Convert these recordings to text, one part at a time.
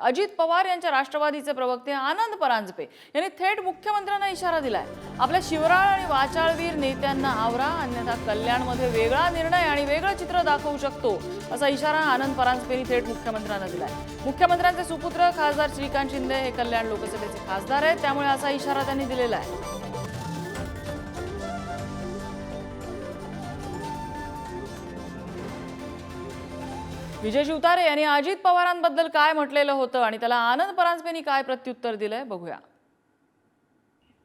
अजित पवार यांच्या राष्ट्रवादीचे प्रवक्ते आनंद परांजपे यांनी थेट मुख्यमंत्र्यांना इशारा दिलाय. आपल्या शिवराळ आणि वाचाळवीर नेत्यांना आवरा अन्यथा कल्याणमध्ये वेगळा निर्णय आणि वेगळं चित्र दाखवू शकतो असा इशारा आनंद परांजपेनी थेट मुख्यमंत्र्यांना दिलाय. मुख्यमंत्र्यांचे सुपुत्र खासदार श्रीकांत शिंदे हे कल्याण लोकसभेचे खासदार आहेत त्यामुळे असा इशारा त्यांनी दिलेला आहे. विजय शिवतारे यांनी अजित पवारांबद्दल काय म्हटलेलं होतं आणि त्याला आनंद परांजपेंनी काय प्रत्युत्तर दिलंय बघूया.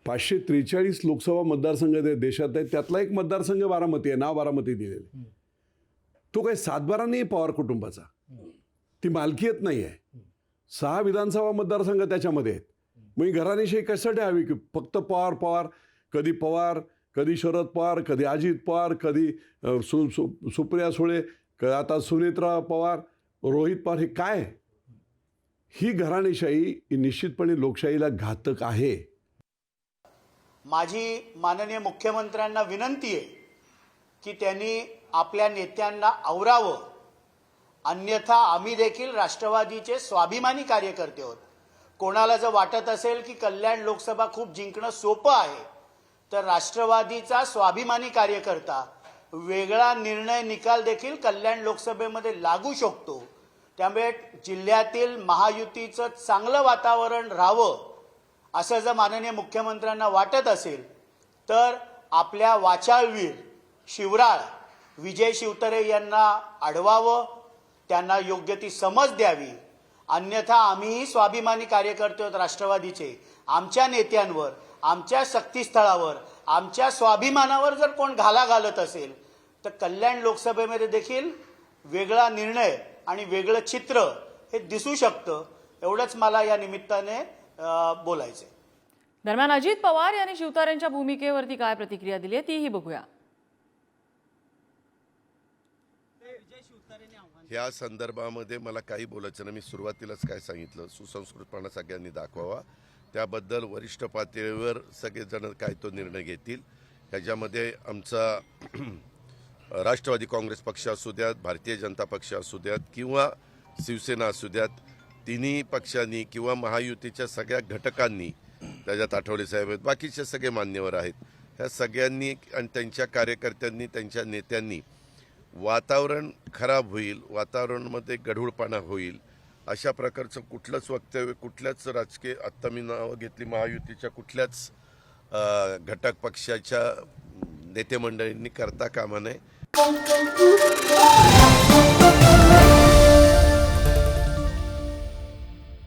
पाचशे त्रेचाळीस लोकसभा मतदारसंघ देशात आहेत त्यातला एक मतदारसंघ बारामती आहे नाव बारामती दिलेलं तो काही सातबारा नाही पवार कुटुंबाचा. ती मालकीयत नाही आहे. सहा विधानसभा मतदारसंघ त्याच्यामध्ये आहेत. मग घराणेशाही कशासाठी हवी की फक्त पवार पवार कधी पवार कधी शरद पवार कधी अजित पवार कधी सु, सु सु सुप्रिया सुळे क- आता सुनेत्रा पवार रोहित पवार हे काय? ही घराणेशाही ही निश्चितपणे लोकशाहीला घातक आहे. माझी माननीय मुख्यमंत्र्यांना विनंती आहे की त्यांनी आपल्या नेत्यांना आवरावं. अन्यथा आम्ही देखील राष्ट्रवादीचे स्वाभिमानी कार्यकर्ते आहोत. कोणाला जर वाटत असेल की कल्याण लोकसभा खूप जिंकणं सोपं आहे तर राष्ट्रवादीचा स्वाभिमानी कार्यकर्ता वेगळा निर्णय निकाल देखील कल्याण लोकसभेमध्ये लागू शकतो. त्यामुळे जिल्ह्यातील महायुतीचं चांगलं वातावरण राहावं असं जर माननीय मुख्यमंत्र्यांना वाटत असेल तर आपल्या वाचाळवीर शिवराळ विजय शिवतरे यांना अडवावं त्यांना योग्य ती समज द्यावी. अन्यथा आम्हीही स्वाभिमानी कार्यकर्ते आहोत राष्ट्रवादीचे. आमच्या नेत्यांवर आमच्या शक्तीस्थळावर आमच्या स्वाभिमानावर जर कोण घाला घालत असेल तर कल्याण लोकसभेमध्ये देखील वेगळा निर्णय आणि वेगळं चित्र हे दिसू शकतं. एवढंच मला या निमित्ताने अं, बोलायचं दरम्यान अजित पवार यांनी शिवतारेंच्या भूमिकेवरती काय प्रतिक्रिया दिली आहे तीही बघूया. ह्या संदर्भामध्ये मला काही बोलायचं नाही. मी सुरुवातीलाच काय सांगितलं सुसंस्कृतपणा सगळ्यांनी दाखवावा. त्याबद्दल वरिष्ठ पातळीवर सगळेजण काय तो निर्णय घेतील. ह्याच्यामध्ये आमचा राष्ट्रवादी काँग्रेस पक्ष असू द्यात भारतीय जनता पक्ष असू द्यात किंवा शिवसेना असू द्यात तिन्ही पक्षांनी किंवा महायुतीच्या सगळ्या घटकांनी त्याच्यात आठवले साहेब आहेत बाकीचे सगळे मान्यवर आहेत. ह्या सगळ्यांनी आणि त्यांच्या कार्यकर्त्यांनी त्यांच्या नेत्यांनी वातावरण खराब होईल वातावरणामध्ये गढूळपणा होईल अशा प्रकारचं कुठलंच वक्तव्य कुठल्याच राजकीय आत्ता मी नावं घेतली महायुतीच्या कुठल्याच घटक पक्षाच्या नेतेमंडळींनी करता कामा नये.